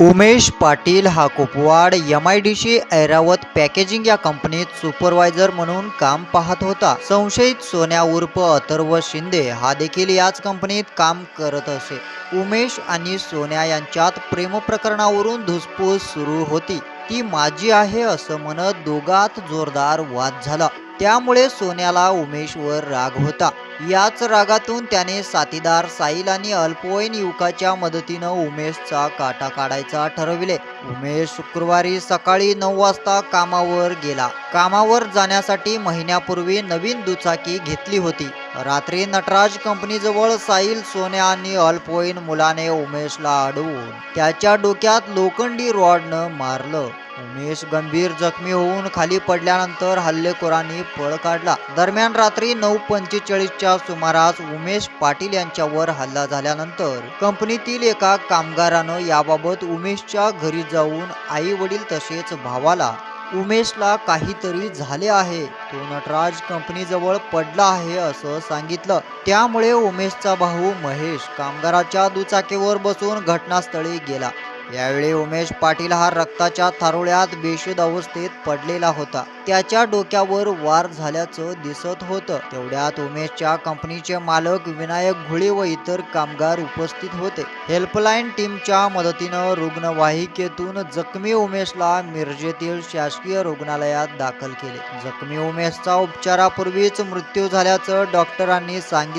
उमेश पाटील हा Kupwad M I D C Airavat packaging या कंपनीत सुपरवायझर म्हणून काम पाहत होता. संशयित सोन्या उर्फ अथर्व शिंदे हा देखील याच कंपनीत काम करत असे. उमेश आणि सोन्या यांच्यात प्रेमप्रकरणावरून धुसफूस सुरू होती. ती माझी आहे असं म्हणत दोघात जोरदार वाद झाला. त्यामुळे सोन्याला उमेशवर राग होता. याच रागातून त्याने साथीदार साहिल आणि अल्पवयीन युवकाच्या मदतीनं उमेशचा काटा काढायचा ठरविले. उमेश शुक्रवारी सकाळी नऊ वाजता कामावर गेला. कामावर जाण्यासाठी महिन्यापूर्वी नवीन दुचाकी घेतली होती. रात्री नटराज कंपनीजवळ साहिल सोन्या आणि अल्पवयीन मुलाने उमेशला अडवून त्याच्या डोक्यात लोखंडी रॉडनं मारलं. उमेश गंभीर जखमी होऊन खाली पडल्यानंतर हल्लेखोरांनी पळ काढला. दरम्यान रात्री नऊ पंचेचाळीसच्या सुमारास उमेश पाटील यांच्यावर हल्ला झाल्यानंतर कंपनीतील एका कामगारानं याबाबत उमेशच्या घरी जाऊन आई वडील तसेच भावाला उमेशला काहीतरी झाले आहे. तो नटराज कंपनीजवळ पडला आहे असं सांगितलं. त्यामुळे उमेशचा भाऊ महेश कामगाराच्या दुचाकीवर बसून घटनास्थळी गेला. यावेळी उमेश पाटील हा रक्ताच्या थारोळ्यात बेशुद्ध अवस्थेत पडलेला होता. त्याच्या डोक्यावर वार झाल्याचं दिसत होतं. तेवढ्यात उमेशच्या कंपनीचे मालक विनायक घुळे व इतर कामगार उपस्थित होते. हेल्पलाईन टीमच्या मदतीनं रुग्णवाहिकेतून जखमी उमेशला मिरजेतील शासकीय रुग्णालयात दाखल केले. जखमी उमेशचा उपचारापूर्वीच मृत्यू झाल्याचं डॉक्टरांनी सांगितलं.